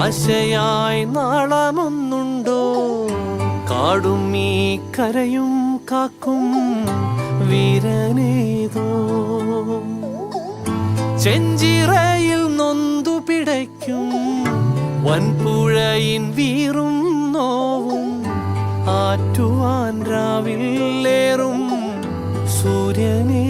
ആശയായി നാളമൊന്നുണ്ടോ? കാടും ഈ കരയും കാക്കും വീരനേതോ? ചെഞ്ചിറയിൽ നൊന്തു പിടയ്ക്കും വൻപുഴയിൻ വീറും നോവും ആറ്റുവാൻ രാവിലേറും സൂര്യനേതോ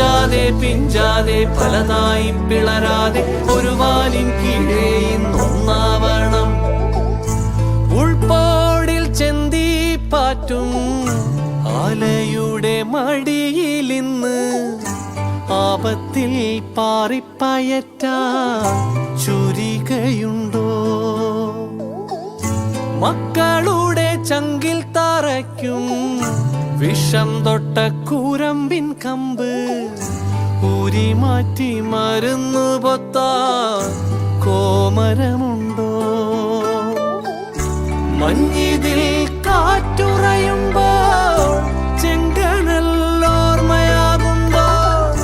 അഞ്ചാതെ പിഞ്ചാതെ പലതായി പിളരാതെ ഒരു വാലിൻ കീഴേ ഇന്നൊന്നാവണം. ഉൾപാടിൽ ചെന്തി പാറ്റും ആലയുടെ മടിയിലിന്ന് ആപത്തിൽ പാറിപ്പയറ്റ ചുരികയുണ്ടോ? മക്കളുടെ ചങ്കിൽ തറയ്ക്കും വിഷം തൊട്ട കൂരമ്പിൻ കമ്പ് ഊരി മാറ്റി മരുന്നു പൊത്താ കോമരമുണ്ടോ? മഞ്ഞിതിൽ കാറ്റുറയുമ്പോ ചെങ്കനല്ലോർമ്മയാകുമ്പോൾ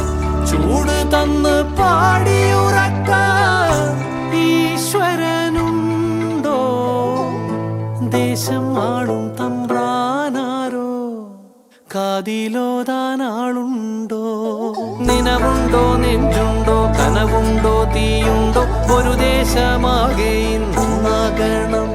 ചൂട് തന്ന് പാടിയുറക്ക ഈശ്വരനുണ്ടോ? ദേശം ആളും തമ്പ്രാനാരോ കാതിലോതാനാളുണ്ടോ നിനവുണ്ടോ നെഞ്ചുണ്ടോ കനവുണ്ടോ തീയുണ്ടോ? ഒരു ദേശമാകെ ഇന്നാകണം